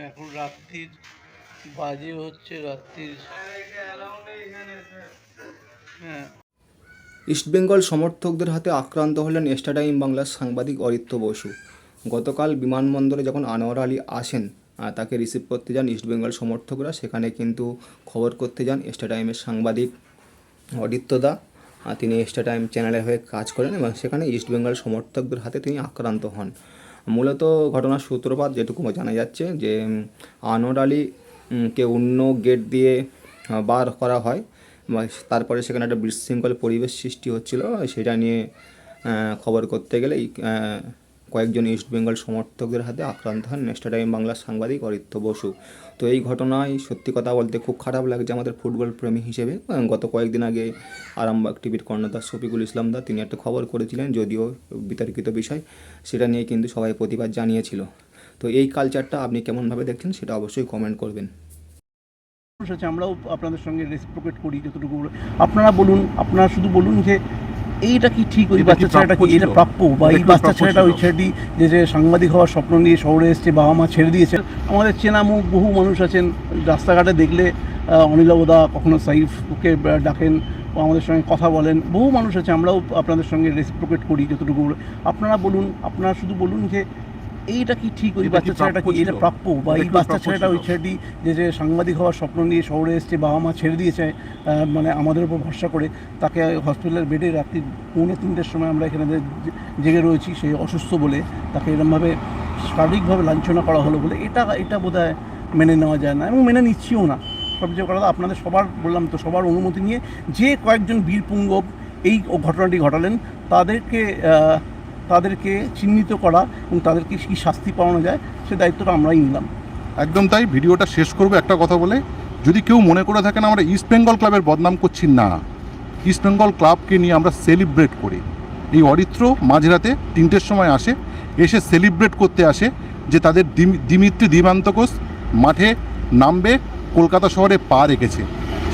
এখন রাত্রির বাজে হচ্ছে রাত্রির হ্যাঁ। ইস্টবেঙ্গল সমর্থকদের হাতে আক্রান্ত হলেন স্টাডাইম বাংলার সাংবাদিক অরিত্য বসু। গতকাল বিমানবন্দরে যখন আনোয়ার আলী আসেন তাকে রিসিভ করতে যান ইস্টবেঙ্গল সমর্থকরা। সেখানে কিন্তু খবর করতে যান স্টাডাইমের সাংবাদিক অদিত্যদা আহ, তিনি এক্সট্রা টাইম চ্যানেলের হয়ে কাজ করেন এবং সেখানে ইস্ট বেঙ্গল সমর্থকদের হাতে তিনি আক্রান্ত হন। মূলত ঘটনার সূত্রপাত যেটুকু জানা যাচ্ছে যে আনোর আনোয়ার আলী কে অন্য গেট দিয়ে বার করা হয় তারপরে সেখানে একটা বিশৃঙ্খল পরিবেশ সৃষ্টি হচ্ছিল, সেটা নিয়ে খবর করতে গেলে কয়েকজন ইস্টবেঙ্গল সমর্থকদের হাতে আক্রান্ত হন নেক্সট টাইম বাংলার সাংবাদিক অরিত্য বসু। তো এই ঘটনায় সত্যি কথা বলতে খুব খারাপ লাগছে আমাদের ফুটবল প্রেমী হিসেবে। গত কয়েকদিন আগে আরামবাগ টিভির কর্ণধার শফিকুল ইসলাম দা তিনি একটা খবর করেছিলেন, যদিও বিতর্কিত বিষয়, সেটা নিয়ে কিন্তু সবাই প্রতিবাদ জানিয়েছিল। তো এই কালচারটা আপনি কেমনভাবে দেখছেন সেটা অবশ্যই কমেন্ট করবেন। আমরাও আপনাদের সঙ্গে রেসিপ্রোকেট করি যতটুকু আপনারা বলুন, আপনারা শুধু বলুন যে এইটা কি ঠিক? ওই বাচ্চা ছেলেটা কি এটা প্রাপ্য? বা এই বাচ্চা ছেলেটা ওই ছেলেটি যে যে সাংবাদিক হওয়ার স্বপ্ন নিয়ে শহরে এসছে বাবা মা ছেড়ে দিয়েছে। আমাদের চেনা মুখ বহু মানুষ আছেন। রাস্তাঘাটে দেখলে অনিলাবদা কখনো সাইফকে ডাকেন আমাদের সঙ্গে কথা বলেন। বহু মানুষ আছে আমরাও আপনাদের সঙ্গে রেসিপ্রোকেট করি যতটুকু। আপনারা বলুন আপনারা শুধু বলুন যে এইটা কি ঠিক? ওই বাচ্চা ছেলেটা কি এটা প্রাপ্য? বা এই বাচ্চা ছেলেটা ওই ছেলেটি যে যে সাংবাদিক হওয়ার স্বপ্ন নিয়ে শহরে এসছে বাবা মা ছেড়ে দিয়েছে মানে আমাদের উপর ভরসা করে তাকে হসপিটালের বেডে রাত্রি পৌনে তিনটের সময় আমরা এখানে জেগে রয়েছি সে অসুস্থ বলে তাকে এরমভাবে শারীরিকভাবে লাঞ্ছনা করা হলো বলে এটা এটা বোধহয় মেনে নেওয়া যায় না এবং মেনে নিচ্ছিও না। সবচেয়ে কথা আপনাদের সবার বললাম তো সবার অনুমতি নিয়ে যে কয়েকজন বীরপুঙ্গব এই ঘটনাটি ঘটালেন তাদেরকে তাদেরকে চিহ্নিত করা এবং তাদেরকে কী শাস্তি পাওয়ানো যায়, সে দায়িত্বটা আমরাই নিলাম। একদম তাই, ভিডিওটা শেষ করব একটা কথা বলে। যদি কেউ মনে করে থাকেন আমরা ইস্ট বেঙ্গল ক্লাবের বদনাম করছি, না। ইস্ট বেঙ্গল ক্লাবকে নিয়ে আমরা সেলিব্রেট করি। এই অরিত্র মাঝরাতে তিনটের সময় আসে, এসে সেলিব্রেট করতে আসে যে তাদের দিমি- দিমিত্রি দিবান্তকোস মাঠে নামবে, কলকাতা শহরে পা রেখেছে।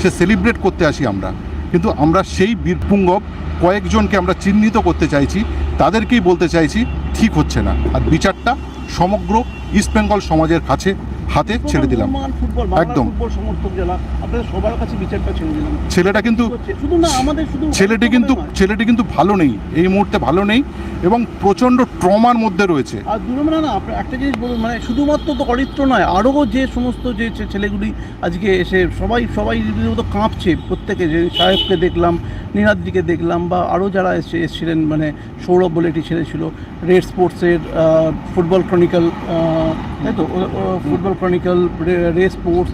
সে সেলিব্রেট করতে আসি আমরা। কিন্তু আমরা সেই বীরপুঙ্গব কয়েকজনকে আমরা চিহ্নিত করতে চাইছি তাদেরকেই বলতে চাইছি ঠিক হচ্ছে না। আর বিচারটা সমগ্র ইস্ট বেঙ্গল সমাজের কাছে হাতে ছেড়ে দিলাম। একদম। ফুটবল সমর্থক যারা আপনাদের সবার কাছে বিচারটা ছেড়ে দিলাম। ছেলেটা কিন্তু ছেলেটি কিন্তু ছেলেটি কিন্তু ভালো নেই। এই মুহূর্তে ভালো নেই। এবং প্রচণ্ড ট্রমার মধ্যে রয়েছে। আর দু নম্বরে না একটা জিনিস বলুন মানে শুধুমাত্র তো অরিত্র নয় আরও যে সমস্ত যে ছেলেগুলি আজকে এসে সবাই সবাই রীতিমতো কাঁপছে, প্রত্যেকে যে সাহেবকে দেখলাম নীলাদ্রিকে দেখলাম, বা আরও যারা এসে, এসেছিলেন মানে সৌরভ বলে একটি ছেলে ছিল, রেড স্পোর্টসের ফুটবল ক্রনিক্যাল তাই তো? ফুটবল ক্রনিক্যাল রে স্পোর্টস